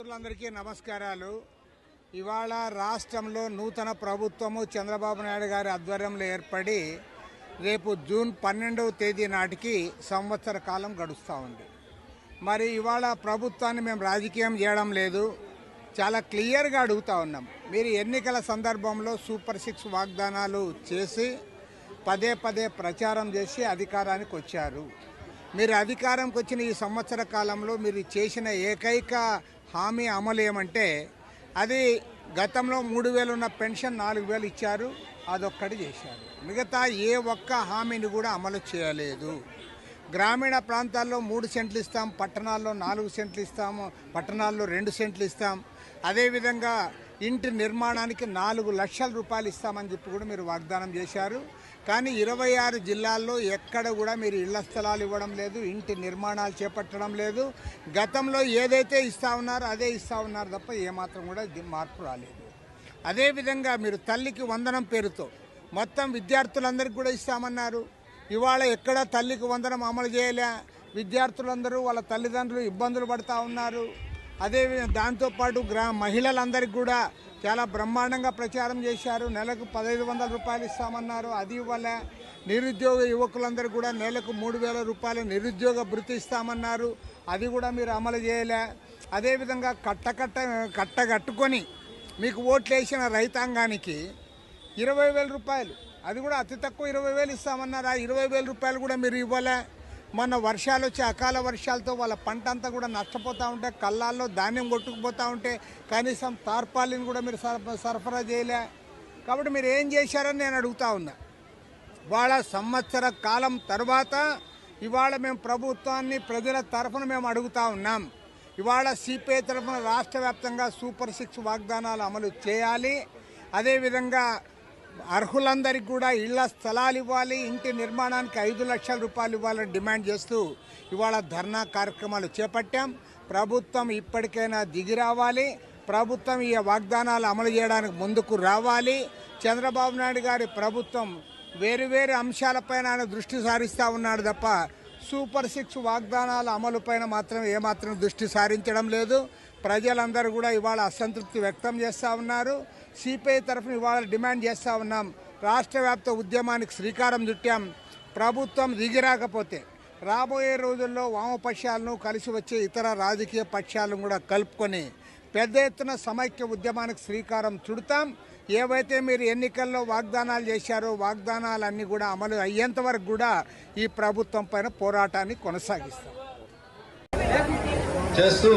మిత్రులందరికీ నమస్కారాలు. ఇవాళ రాష్ట్రంలో నూతన ప్రభుత్వము చంద్రబాబు నాయుడు గారి ఆధ్వర్యంలో ఏర్పడి రేపు జూన్ పన్నెండవ తేదీ నాటికి సంవత్సర కాలం గడుస్తూ ఉంది. మరి ఇవాళ ప్రభుత్వాన్ని మేము రాజకీయం చేయడం లేదు. చాలా క్లియర్గా అడుగుతా ఉన్నాం. మీరు ఎన్నికల సందర్భంలో సూపర్ సిక్స్ వాగ్దానాలు చేసి పదే పదే ప్రచారం చేసి అధికారానికి వచ్చారు. మీరు అధికారంకి వచ్చిన ఈ సంవత్సర కాలంలో మీరు చేసిన ఏకైక హామీ అమలు ఏమంటే అది గతంలో మూడు వేలు ఉన్న పెన్షన్ నాలుగు వేలు ఇచ్చారు అదొక్కటి చేశారు. మిగతా ఏ ఒక్క హామీని కూడా అమలు చేయలేదు. గ్రామీణ ప్రాంతాల్లో మూడు సెంట్లు ఇస్తాం పట్టణాల్లో నాలుగు సెంట్లు ఇస్తాము పట్టణాల్లో రెండు సెంట్లు ఇస్తాం. అదేవిధంగా ఇంటి నిర్మాణానికి నాలుగు లక్షల రూపాయలు ఇస్తామని చెప్పి కూడా మీరు వాగ్దానం చేశారు. కానీ ఇరవై ఆరు జిల్లాల్లో ఎక్కడ కూడా మీరు ఇళ్ళ స్థలాలు ఇవ్వడం లేదు ఇంటి నిర్మాణాలు చేపట్టడం లేదు. గతంలో ఏదైతే ఇస్తా ఉన్నారో అదే ఇస్తా ఉన్నారు తప్ప ఏమాత్రం కూడా మార్పు రాలేదు. అదేవిధంగా మీరు తల్లికి వందనం పేరుతో మొత్తం విద్యార్థులందరికీ కూడా ఇస్తామన్నారు. ఇవాళ ఎక్కడ తల్లికి వందనం అమలు చేయలే విద్యార్థులందరూ వాళ్ళ తల్లిదండ్రులు ఇబ్బందులు పడుతూ ఉన్నారు. అదే దాంతోపాటు గ్రా మహిళలందరికీ కూడా చాలా బ్రహ్మాండంగా ప్రచారం చేశారు. నెలకు పదహైదు వందల రూపాయలు ఇస్తామన్నారు. అది ఇవ్వలే నిరుద్యోగ యువకులందరూ కూడా నెలకు మూడు వేల రూపాయలు నిరుద్యోగ భృతి ఇస్తామన్నారు. అది కూడా మీరు అమలు చేయలే. అదేవిధంగా కట్టకట్ట కట్టగట్టుకొని మీకు ఓట్లు వేసిన రైతాంగానికి ఇరవై వేల రూపాయలు. అది కూడా అతి తక్కువ ఇరవై వేలు ఇస్తామన్నారు. ఆ ఇరవై వేల రూపాయలు కూడా మీరు ఇవ్వలే. మొన్న వర్షాలు వచ్చి అకాల వర్షాలతో వాళ్ళ పంట అంతా కూడా నష్టపోతూ ఉంటే కళ్ళాల్లో ధాన్యం కొట్టుకుపోతూ ఉంటే కనీసం తార్పాలిని కూడా మీరు సరఫ సరఫరా చేయలే. కాబట్టి మీరు ఏం చేశారని నేను అడుగుతా ఉన్నా. వాళ్ళ సంవత్సర కాలం తర్వాత ఇవాళ మేము ప్రభుత్వాన్ని ప్రజల తరఫున మేము అడుగుతా ఉన్నాం. ఇవాళ సిపిఐ తరఫున రాష్ట్ర వ్యాప్తంగా సూపర్ సిక్స్ వాగ్దానాలు అమలు చేయాలి. అదేవిధంగా అర్హులందరికీ కూడా ఇళ్ళ స్థలాలు ఇవ్వాలి ఇంటి నిర్మాణానికి ఐదు లక్షల రూపాయలు ఇవ్వాలని డిమాండ్ చేస్తూ ఇవాళ ధర్నా కార్యక్రమాలు చేపట్టాం. ప్రభుత్వం ఇప్పటికైనా దిగి రావాలి. ప్రభుత్వం ఈ వాగ్దానాలు అమలు చేయడానికి ముందుకు రావాలి. చంద్రబాబు నాయుడు గారి ప్రభుత్వం వేరు వేరు అంశాలపైన ఆయన దృష్టి సారిస్తూ ఉన్నాడు తప్ప సూపర్ సిక్స్ వాగ్దానాల అమలుపైన మాత్రం ఏమాత్రం దృష్టి సారించడం లేదు. ప్రజలందరూ కూడా ఇవాళ అసంతృప్తి వ్యక్తం చేస్తూ ఉన్నారు. సిపిఐ తరఫున ఇవాళ డిమాండ్ చేస్తూ ఉన్నాం. రాష్ట్ర వ్యాప్త ఉద్యమానికి శ్రీకారం చుట్టాం. ప్రభుత్వం దిగిరాకపోతే రాబోయే రోజుల్లో వామపక్షాలను కలిసి వచ్చే ఇతర రాజకీయ పక్షాలను కూడా కలుపుకొని పెద్ద ఎత్తున సమైక్య ఉద్యమానికి శ్రీకారం చుడతాం. ఏవైతే మీరు ఎన్నికల్లో వాగ్దానాలు చేశారో వాగ్దానాలన్నీ కూడా అమలు అయ్యేంత వరకు కూడా ఈ ప్రభుత్వం పైన పోరాటాన్ని కొనసాగిస్తాం. చేస్తూ